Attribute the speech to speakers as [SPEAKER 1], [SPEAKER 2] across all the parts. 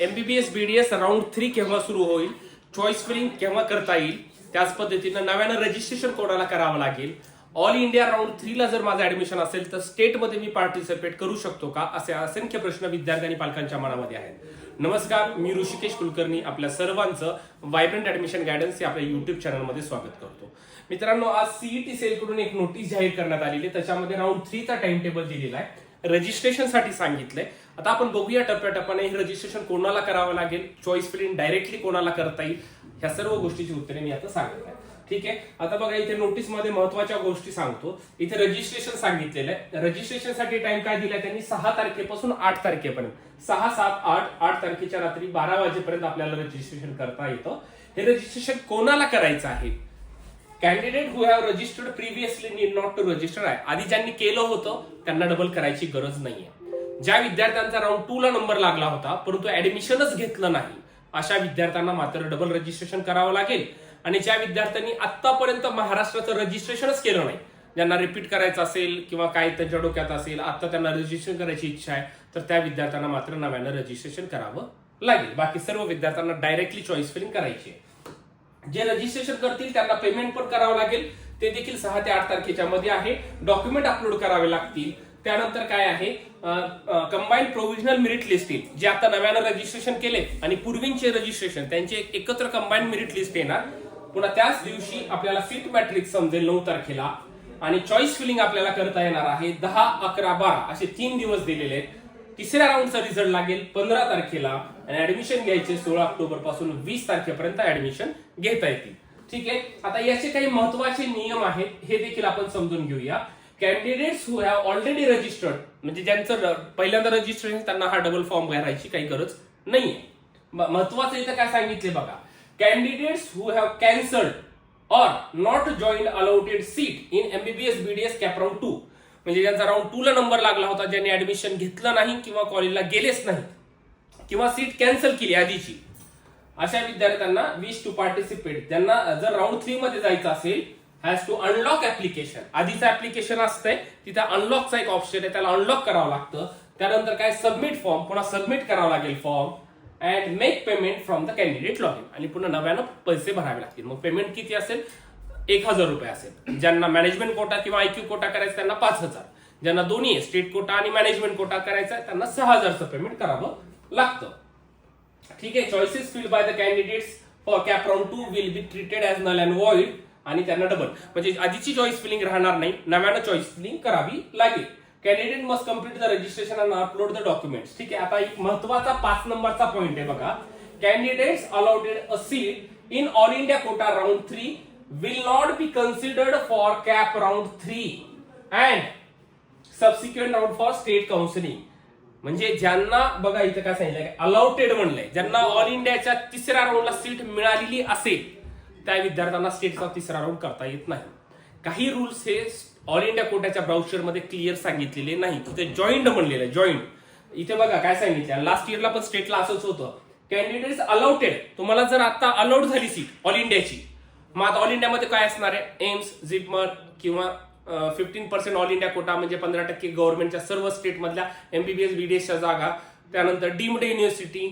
[SPEAKER 1] MBBS BDS round three केव्हा सुरू होईल? चॉईस फिलिंग केव्हा करता येईल? त्याच पद्धतीनं नव्यानं रजिस्ट्रेशन कोणाला करावं लागेल? ऑल इंडिया राऊंड थ्रीला जर माझं ऍडमिशन असेल तर स्टेटमध्ये मी पार्टिसिपेट करू शकतो का? असे असंख्य प्रश्न विद्यार्थी आणि पालकांच्या मनामध्ये आहेत. नमस्कार मी ऋषिकेश कुलकर्णी आपल्या सर्वांचं व्हायब्रंट ऍडमिशन गायडन्स या आपल्या युट्यूब चॅनलमध्ये स्वागत करतो. मित्रांनो आज सीईटी सेलकडून एक नोटीस जाहीर करण्यात आलेली आहे. त्याच्यामध्ये राऊंड थ्रीचा टाइम टेबल दिलेला आहे. रजिस्ट्रेशनसाठी सांगितलंय. आता आपण बघूया टप्प्याटप्प्याने हे रजिस्ट्रेशन कोणाला करावं लागेल? चॉईस फिलिंग डायरेक्टली कोणाला करता येईल? ह्या सर्व गोष्टीची उत्तरे मी आता सांगत आहे. ठीक आहे? आता बघा इथे नोटीसमध्ये महत्त्वाच्या गोष्टी सांगतो. इथे रजिस्ट्रेशन सांगितलेलं आहे. रजिस्ट्रेशनसाठी टाइम काय दिलाय त्यांनी? सहा तारखेपासून आठ तारखेपर्यंत. सहा सात आठ आठ तारखेच्या रात्री बारा वाजेपर्यंत आपल्याला रजिस्ट्रेशन करता येतं. हे रजिस्ट्रेशन कोणाला करायचं आहे? Candidate who have registered previously need not to register आहे. आधी ज्यांनी केलं होतं त्यांना डबल करायची गरज नाहीये. ज्या विद्यार्थ्यांचा राऊंड टू ला नंबर लागला होता परंतु ऍडमिशनच घेतलं नाही अशा विद्यार्थ्यांना मात्र डबल रजिस्ट्रेशन करावं लागेल. आणि ज्या विद्यार्थ्यांनी आतापर्यंत महाराष्ट्राचं रजिस्ट्रेशनच केलं नाही ज्यांना रिपीट करायचं असेल किंवा काय त्यांच्या डोक्यात असेल आता त्यांना रजिस्ट्रेशन करायची इच्छा आहे तर त्या विद्यार्थ्यांना मात्र नव्यानं रजिस्ट्रेशन करावं लागेल. बाकी सर्व विद्यार्थ्यांना डायरेक्टली चॉईस फिलिंग करायची आहे. जे रजिस्ट्रेशन करतील त्यांना पेमेंट पण करावं लागेल. ते देखील सहा ते आठ तारखेच्या मध्ये आहे. डॉक्युमेंट अपलोड करावे लागतील. त्यानंतर काय आहे? कंबाईन प्रोव्हिजनल मेरिट लिस्ट येईल जे आता नव्यानं रजिस्ट्रेशन केले आणि पूर्वींचे रजिस्ट्रेशन त्यांचे एकत्र कंबाईन मेरिट लिस्ट येणार. पुन्हा त्याच दिवशी आपल्याला फिट मॅट्रिक समजेल नऊ तारखेला. आणि चॉईस फिलिंग आपल्याला करता येणार आहे दहा अकरा बारा असे तीन दिवस दिलेले आहेत. तिसऱ्या राऊंडचा रिझल्ट लागेल पंधरा तारखेला. आणि ऍडमिशन घ्यायचे सोळा ऑक्टोबरपासून वीस तारखेपर्यंत ऍडमिशन घेता येतील. ठीक आहे? आता याचे काही महत्त्वाचे नियम आहेत हे देखील आपण समजून घेऊया. Candidates who have already registered म्हणजे ज्यांचं पहिल्यांदा रजिस्ट्रेशन त्यांना हा डबल फॉर्म भरायची काही गरज नाहीये. महत्वाचं इथं काय सांगितले बघा. Candidates who have cancelled or not join allotted seat in MBBS BDS CAP round two म्हणजे ज्यांचा राऊंड टू ला नंबर लागला होता ज्यांनी ऍडमिशन घेतलं नाही किंवा कॉलेजला गेलेच नाही किंवा सीट कॅन्सल केली आधीची अशा विद्यार्थ्यांना विश टू पार्टिसिपेट ज्यांना जर राऊंड थ्री मध्ये जायचं असेल हॅज टू अनलॉक ऍप्लिकेशन आधीचं ऍप्लिकेशन असतंय तिथे अनलॉकचा एक ऑप्शन आहे त्याला अनलॉक करावं लागतं. त्यानंतर काय? सबमिट फॉर्म पुन्हा सबमिट करावं लागेल form and make payment from the candidate log in आणि पुन्हा नव्यानं पैसे भरावे लागतील. मग पेमेंट किती असेल? एक हजार रुपये असेल. ज्यांना मॅनेजमेंट कोटा किंवा आयक्यू कोटा करायचा त्यांना पाच हजार. ज्यांना दोन्ही स्टेट कोटा आणि मॅनेजमेंट कोटा करायचा आहे त्यांना सहा हजारचं पेमेंट करावं लागतं. ठीक आहे choices filled by the candidates for CAP round two will be treated as null and void आणि त्यांना डबल म्हणजे आधीची चॉईस फिलिंग राहणार नाही नव्यानं चॉईस फिलिंग करावी लागेल. Candidate must complete the registration and upload the documents ठीक आहे आता एक महत्त्वाचा पाच नंबरचा पॉईंट आहे बघा. Candidates allotted a seat in All India quota round three will not be considered for CAP round three and subsequent round for state counselling म्हणजे ज्यांना बघा इथं काय सांगितलं अलाउटेड म्हणलंय. ज्यांना ऑल इंडियाच्या तिसऱ्या राऊंडला सीट मिळालेली असेल त्या विद्यार्थ्यांना स्टेटचा तिसरा राऊंड करता येत नाही. काही रूल्स हे ऑल इंडिया कोट्याच्या ब्राउचरमध्ये क्लिअर सांगितलेले नाही. तिथे जॉईंट म्हणलेलं आहे जॉईंट इथे बघा काय सांगितलं लास्ट इयरला पण स्टेटला असंच होतं. कॅन्डिडेट्स अलाउटेड तुम्हाला जर आता अलाउड झाली सीट ऑल इंडियाची मग आता ऑल इंडियामध्ये काय असणार आहे? एम्स झिपमर किंवा fifteen percent All India quota म्हणजे पंधरा टक्के गव्हर्नमेंटच्या सर्व स्टेटमधल्या एमबीबीएस बीडीएसच्या जागा. त्यानंतर डीम्ड युनिव्हर्सिटी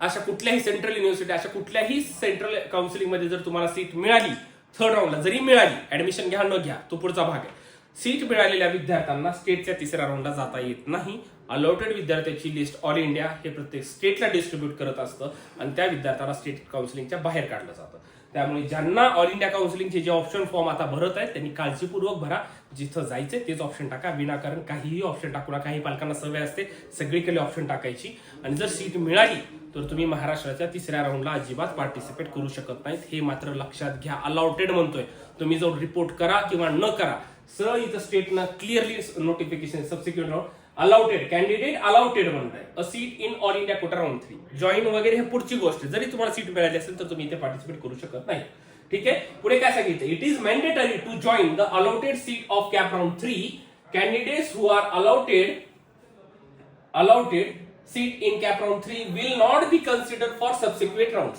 [SPEAKER 1] अशा कुठल्याही सेंट्रल युनिव्हर्सिटी अशा कुठल्याही सेंट्रल काउन्सिलिंगमध्ये जर तुम्हाला सीट मिळाली थर्ड राऊंडला जरी मिळाली ऍडमिशन घ्या न घ्या तो पुढचा भाग आहे. सीट मिळालेल्या विद्यार्थ्यांना स्टेटच्या तिसऱ्या राऊंडला जाता येत नाही. अलॉटेड विद्यार्थ्याची लिस्ट ऑल इंडिया हे प्रत्येक स्टेटला डिस्ट्रीब्यूट करत असतं आणि त्या विद्यार्थ्याला स्टेट काउन्सिलिंगच्या बाहेर काढलं जातं. त्यामुळे ज्यांना ऑल इंडिया काउन्सिलिंगचे जे ऑप्शन फॉर्म आता भरत आहेत त्यांनी काळजीपूर्वक भरा. जिथं जायचं तेच ऑप्शन टाका. विनाकारण काहीही ऑप्शन टाकू नका. काही पालकांना सवय असते सगळीकडे ऑप्शन टाकायची. आणि जर सीट मिळाली तर तुम्ही महाराष्ट्राच्या तिसऱ्या राऊंडला अजिबात पार्टिसिपेट करू शकत नाहीत. हे मात्र लक्षात घ्या. अलाउटेड म्हणतोय. तुम्ही जो रिपोर्ट करा किंवा न करा सरळ इथं स्टेटनं clearly notification subsequent round allotted candidate allotted म्हणताय. A seat in All India quota round three join वगैरे हे पुढची गोष्ट. जरी तुम्हाला सीट मिळाली असेल तर तुम्ही इथे पार्टिसिपेट करू शकत नाही. ठीक आहे? पुढे काय सांगितलं? It is mandatory to join the allotted seat of CAP round three candidates who are allotted allotted seat in CAP round three will not be consider for subsequent round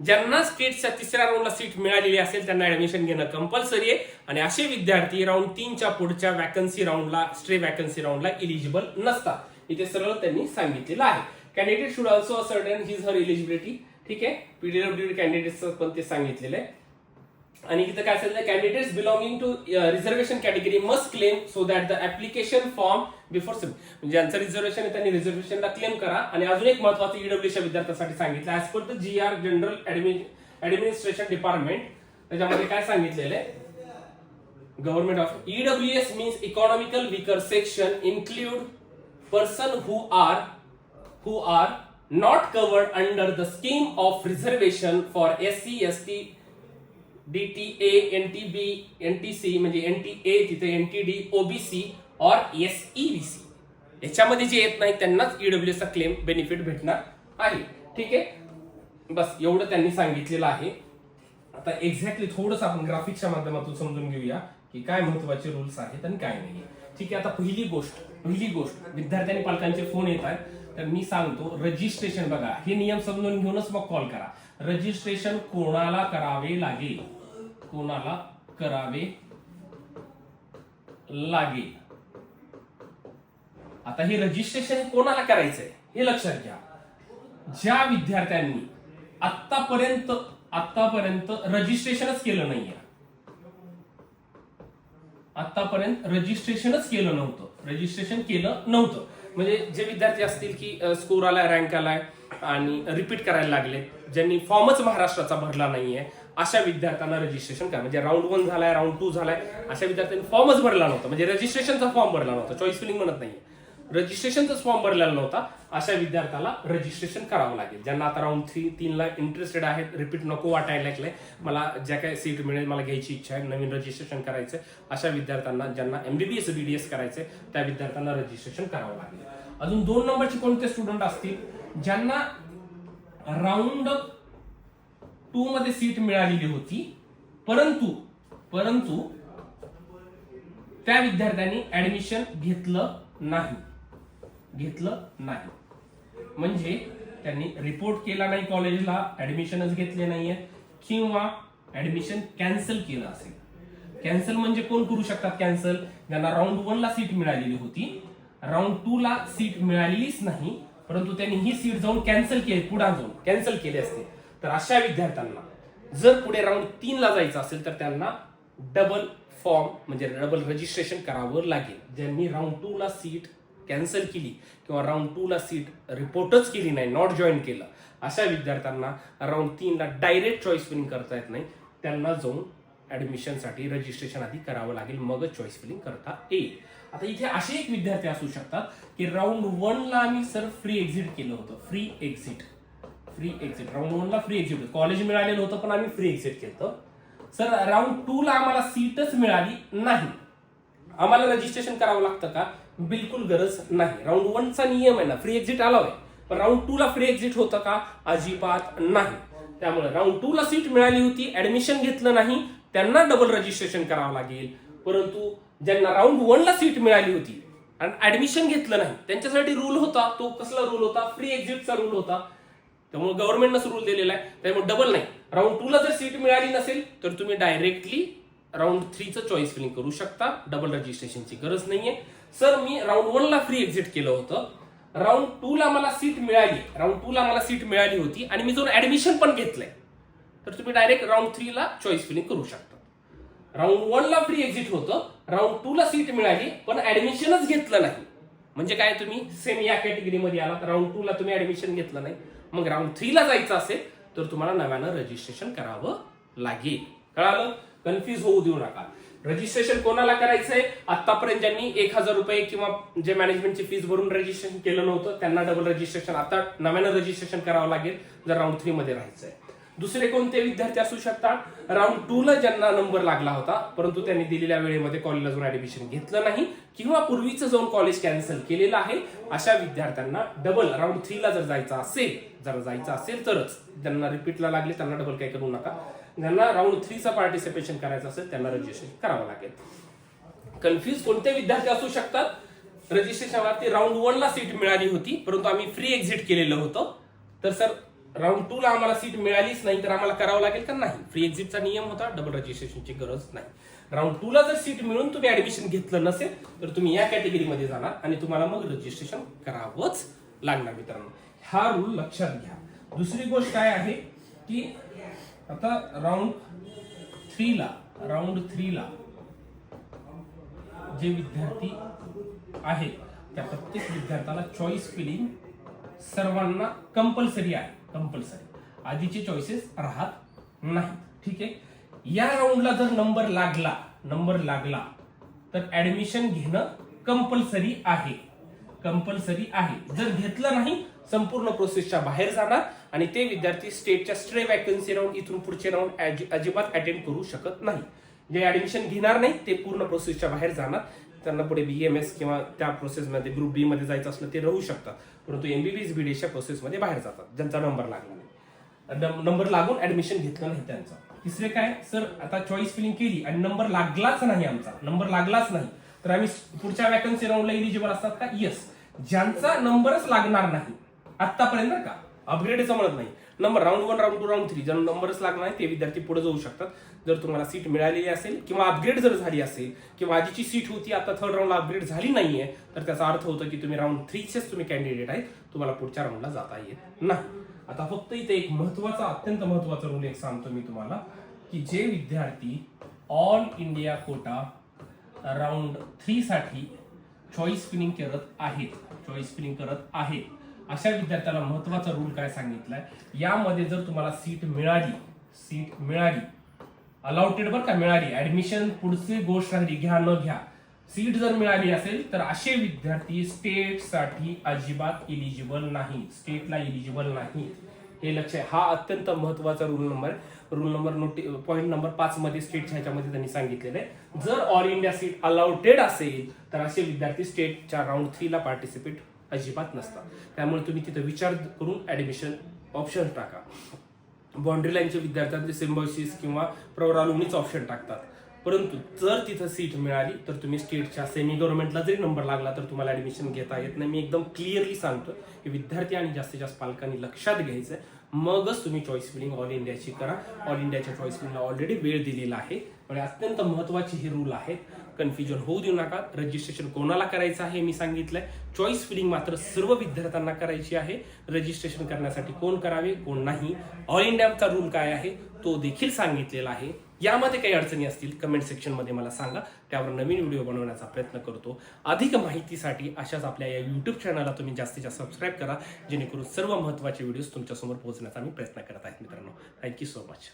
[SPEAKER 1] ज्यांना स्टेटच्या तिसऱ्या राऊंडला सीट मिळालेली असेल त्यांना ऍडमिशन घेणं compulsory आहे. आणि असे विद्यार्थी राऊंड तीनच्या पुढच्या वॅकन्सी राऊंडला स्ट्रे वॅकन्सी राऊंडला इलिजिबल नसतात. इथे सरळ त्यांनी सांगितलेलं आहे. Candidate should also ascertain his her eligibility ठीक आहे? पीडब्ल्यू कॅन्डिडेट पण ते सांगितलेलं आहे. आणि इथं काय असेल candidates belonging to reservation category must claim so that the application form before म्हणजे ज्यांचं रिझर्वेशन आहे त्यांनी रिझर्वेशनला क्लेम करा. आणि अजून एक महत्वाचं ईडब्ल्यूच्या विद्यार्थ्यांसाठी सांगितलं as per the G R general administration department त्याच्यामध्ये काय सांगितलेलं आहे? Government of EWS means economical weaker section include person who are not covered under the scheme of reservation for S C S C D T A N T B N T C म्हणजे N T A तिथे N T NTD, OBC और C याच्यामध्ये जे येत नाही त्यांनाच EW चा claim benefit भेटणार आहे. ठीक आहे? बस एवढं त्यांनी सांगितलेलं आहे. आता एक्झॅक्टली थोडंसं आपण ग्राफिक्सच्या माध्यमातून समजून घेऊया की काय महत्त्वाचे रूल्स आहेत आणि काय नाही ठीक आहे? आता पहिली गोष्ट पहिली गोष्ट विद्यार्थ्यांनी पालकांचे फोन येत आहेत. तर मी सांगतो रजिस्ट्रेशन बघा. हे नियम समजून घेऊनच मग कॉल करा. रजिस्ट्रेशन कोणाला करावे लागेल? कोणाला करावे लागेल? आता हे रजिस्ट्रेशन कोणाला करायचंय? हे लक्षात घ्या. ज्या विद्यार्थ्यांनी आतापर्यंत आतापर्यंत रजिस्ट्रेशनच केलं नाहीये. आतापर्यंत रजिस्ट्रेशनच केलं नव्हतं. रजिस्ट्रेशन केलं नव्हतं. म्हणजे जे विद्यार्थी असतील की स्कोर आलाय रँक आलाय आणि रिपीट करायला लागले ज्यांनी फॉर्मच महाराष्ट्राचा भरला नाहीये अशा विद्यार्थ्यांना रजिस्ट्रेशन करा. म्हणजे राऊंड वन झालाय राऊंड टू झालाय अशा विद्यार्थ्यांनी फॉर्मच भरला नव्हता. म्हणजे रजिस्ट्रेशनचा फॉर्म भरला नव्हता. चॉईस फिलिंग म्हणत नाही रजिस्ट्रेशनचाच फॉर्म भरलेला नव्हता. अशा विद्यार्थ्याला रजिस्ट्रेशन करावं लागेल. ज्यांना आता राऊंड थ्री तीनला इंटरेस्टेड आहेत रिपीट नको वाटायला लागलंय मला ज्या काही सीट मिळेल मला घ्यायची इच्छा आहे नवीन रजिस्ट्रेशन करायचं अशा विद्यार्थ्यांना ज्यांना एमबीबीएस बीडीएस करायचंय त्या विद्यार्थ्यांना रजिस्ट्रेशन करावं लागेल. अजून दोन नंबरचे कोणते स्टुडंट असतील? ज्यांना राऊंड टू मध्ये सीट मिळालेली होती. परंतु परंतु त्या विद्यार्थ्यांनी ऍडमिशन घेतलं नाही. घेतलं नाही. म्हणजे त्यांनी रिपोर्ट केला नाही कॉलेजला ऍडमिशनच घेतले नाहीये. किंवा ऍडमिशन कॅन्सल केलं असेल. कॅन्सल म्हणजे कोण करू शकतात कॅन्सल ज्यांना राऊंड वन ला सीट मिळालेली होती. राऊंड टू ला सीट मिळालेलीच नाही. परंतु त्यांनी ही सीट जाऊन कॅन्सल केली पुढे जाऊन कॅन्सल केली असते. तर अशा विद्यार्थ्यांना जर पुढे राऊंड तीनला जायचं असेल तर त्यांना डबल फॉर्म म्हणजे डबल रजिस्ट्रेशन करावं लागेल. ज्यांनी राऊंड टूला सीट कॅन्सल केली किंवा राऊंड टूला सीट रिपोर्टच केली नाही नॉट जॉईन केलं अशा विद्यार्थ्यांना राऊंड तीनला डायरेक्ट चॉईस फिलिंग करता येत नाही. त्यांना जाऊन ॲडमिशनसाठी रजिस्ट्रेशन आधी करावं लागेल मगच चॉईस फिलिंग करता येईल. आता इथे असे एक विद्यार्थी असू शकतात की राऊंड वनला आम्ही सर फ्री एक्झिट केलं होतं. Free exit free exit round one ला फ्री एक्झिट कॉलेज मिळालेलं होतं पण आम्ही फ्री एक्झिट केलं सर राऊंड टू ला आम्हाला सीटच मिळाली नाही. आम्हाला रजिस्ट्रेशन करावं लागतं का? बिलकुल गरज नाही. राऊंड वनचा नियम आहे ना फ्री एक्झिट आला आहे. पण राऊंड टू ला फ्री एक्झिट होतं का? अजिबात नाही. त्यामुळे राऊंड टू ला सीट मिळाली होती ऍडमिशन घेतलं नाही त्यांना डबल रजिस्ट्रेशन करावं लागेल. परंतु ज्यांना राऊंड वनला सीट मिळाली होती आणि ऍडमिशन घेतलं नाही त्यांच्यासाठी रूल होता तो कसला रूल होता? फ्री एक्झिटचा रूल होता. त्यामुळे गव्हर्नमेंटनंच रूल दिलेला आहे. त्यामुळे डबल नाही. राऊंड टूला जर सीट मिळाली नसेल तर तुम्ही डायरेक्टली राऊंड थ्रीचं चॉईस फिलिंग करू शकता. डबल रजिस्ट्रेशनची गरज नाहीये. सर मी राऊंड वनला फ्री एक्झिट केलं होतं. राऊंड टू ला मला सीट मिळाली. राऊंड टू ला मला सीट मिळाली होती आणि मी जाऊन ऍडमिशन पण घेतलंय तर तुम्ही डायरेक्ट राऊंड थ्रीला चॉईस फिलिंग करू शकता. राऊंड वन ला फ्री एक्झिट होतं. राऊंड टू ला सीट मिळाली पण ऍडमिशनच घेतलं नाही. म्हणजे काय तुम्ही सेम या कॅटेगरीमध्ये आलात. राऊंड टू ला तुम्ही ऍडमिशन घेतलं नाही. मग राऊंड थ्रीला जायचं असेल तर तुम्हाला नव्यानं रजिस्ट्रेशन करावं लागेल. कळालं? कन्फ्युज होऊ देऊ नका. रजिस्ट्रेशन कोणाला करायचंय? आतापर्यंत ज्यांनी एक हजार रुपये किंवा जे मॅनेजमेंटची फीस भरून रजिस्ट्रेशन केलं नव्हतं त्यांना डबल रजिस्ट्रेशन आता नव्यानं रजिस्ट्रेशन करावं लागेल जर राऊंड थ्रीमध्ये राहायचंय. दुसरे कोणते विद्यार्थी असू शकतात? राऊंड टू ला ज्यांना नंबर लागला होता परंतु त्यांनी दिलेल्या वेळेमध्ये कॉलेजला जाऊन ऍडमिशन घेतलं नाही किंवा पूर्वीचं जाऊन कॉलेज कॅन्सल केलेलं आहे अशा विद्यार्थ्यांना डबल राऊंड थ्री ला जर जायचं असेल जर जायचं असेल तरच. ज्यांना रिपीटला लागले त्यांना डबल काय करू नका. ज्यांना राऊंड थ्रीचा पार्टिसिपेशन करायचं असेल त्यांना रजिस्ट्रेशन करावं लागेल. कन्फ्युज कोणते विद्यार्थी असू शकतात? रजिस्ट्रेशनवरती राऊंड वन ला सीट मिळाली होती परंतु आम्ही फ्री एक्झिट केलेलं होतं. तर सर राऊंड टू ला आम्हाला सीट मिळालीच नाही तर आम्हाला करावं लागेल का? नाही. फ्री एक्झिटचा नियम होता डबल रजिस्ट्रेशनची गरज नाही. राऊंड टू ला जर सीट मिळून तुम्ही ऍडमिशन घेतलं नसेल तर तुम्ही या कॅटेगरीमध्ये जाणार आणि तुम्हाला मग रजिस्ट्रेशन करावंच लागणार मित्रांनो. हा रूल लक्षात घ्या. दुसरी गोष्ट काय आहे की आता राऊंड थ्रीला राऊंड थ्रीला जे विद्यार्थी आहेत त्या प्रत्येक विद्यार्थ्याला चॉईस फिलिंग सर्वांना कंपल्सरी आहे. कंपल्सरी आधीचे चॉईसेस राहत नाही ठीक आहे? या राऊंडला जर नंबर लागला नंबर लागला तर ऍडमिशन घेणं कंपल्सरी आहे. कंपल्सरी आहे. जर घेतलं नाही संपूर्ण प्रोसेसच्या बाहेर जाणार आणि ते विद्यार्थी स्टेटच्या स्ट्रे वॅकन्सी राऊंड इथून पुढचे राऊंड अजिबात अटेंड करू शकत नाही. जे ऍडमिशन घेणार नाही ते पूर्ण प्रोसेसच्या बाहेर जाणार. त्यांना पुढे बी एम एस किंवा त्या प्रोसेसमध्ये ग्रुप बी मध्ये जायचं असलं ते राहू शकतात परंतु एमबीबीएस डीच्या प्रोसेसमध्ये बाहेर जातात. ज्यांचा नंबर लागला नाही. नंबर लागून ऍडमिशन घेतलं नाही त्यांचा. तिसरे काय? सर आता चॉईस फिलिंग केली आणि नंबर लागलाच नाही आमचा. नंबर लागलाच नाही. तर आम्ही पुढच्या वॅकन्सी राऊंडला इलिजिबल असतात का? येस ज्यांचा नंबरच लागणार नाही. आतापर्यंत का? अपग्रेडच म्हणत नाही. Number round one round two round three ज्यांना नंबरच लागणार नाही ते विद्यार्थी पुढे जाऊ शकतात. जर तुम्हाला सीट मिळालेली असेल किंवा अपग्रेड जर झाली असेल किंवा आधीची सीट होती आता थर्ड राऊंडला अपग्रेड झाली नाहीये तर त्याचा अर्थ होतो की तुम्ही राऊंड थ्रीचेच तुम्ही कॅन्डिडेट आहेत. तुम्हाला पुढच्या राऊंडला जाता येत नाही. आता फक्त इथे एक महत्त्वाचा अत्यंत महत्त्वाचा रोल एक सांगतो मी तुम्हाला की जे विद्यार्थी All India quota round three साठी चॉईस फिलिंग करत आहेत. चॉईस फिलिंग करत आहेत. अशा विद्यार्थ्याला महत्त्वाचा रूल काय सांगितलाय? यामध्ये जर तुम्हाला सीट मिळाली सीट मिळाली अलाउटेड बरं का मिळाली ऍडमिशन पुढची गोष्ट राहिली घ्या न घ्या सीट जर मिळाली असेल तर असे विद्यार्थी स्टेटसाठी अजिबात इलिजिबल नाही. स्टेटला इलिजिबल नाही. हे लक्ष आहे. हा अत्यंत महत्त्वाचा रूल नंबर रूल नंबर नोटी पॉईंट नंबर पाच मध्ये स्टेटच्या ह्याच्यामध्ये त्यांनी सांगितलेलं आहे. जर ऑल इंडिया सीट अलाउटेड असेल तर असे विद्यार्थी स्टेटच्या राऊंड थ्रीला पार्टिसिपेट अजिबात नसतात. त्यामुळे तुम्ही तिथं विचार करून ॲडमिशन ऑप्शन टाका. बाउंड्री लाईनच्या विद्यार्थ्यांचे सिम्बॉसिस किंवा प्रवरालोनीच ऑप्शन टाकतात. परंतु जर तिथं सीट मिळाली तर तुम्ही स्टेटच्या सेमी गव्हर्नमेंटला जरी नंबर लागला तर तुम्हाला ॲडमिशन घेता येत नाही. मी एकदम क्लिअरली सांगतो की विद्यार्थी आणि जास्तीत जास्त पालकांनी लक्षात घ्यायचं आहे मगच तुम्ही चॉईस फिलिंग ऑल इंडियाची करा. ऑल इंडियाच्या चॉईस फिलिंगला ऑलरेडी वेळ दिलेला आहे. म्हणजे अत्यंत महत्त्वाचे हे रूल आहेत. कन्फ्युजन होऊ देऊ नका. रजिस्ट्रेशन कोणाला करायचं आहे मी सांगितलंय. चॉईस फिलिंग मात्र सर्व विद्यार्थ्यांना करायची आहे. रजिस्ट्रेशन करण्यासाठी कोण करावे कोण नाही. ऑल इंडियाचा रूल काय आहे? तो देखील सांगितलेला आहे. यामध्ये काही अडचणी असतील कमेंट सेक्शनमध्ये मला सांगा. त्यावर नवीन व्हिडिओ बनवण्याचा प्रयत्न करतो. अधिक माहितीसाठी अशाच आपल्या या यूट्यूब चॅनलला तुम्ही जास्तीत जास्त सबस्क्राईब करा. जेणेकरून सर्व महत्त्वाचे व्हिडिओज तुमच्यासमोर पोहोचण्याचा मी प्रयत्न करत आहे मित्रांनो. Thank you so much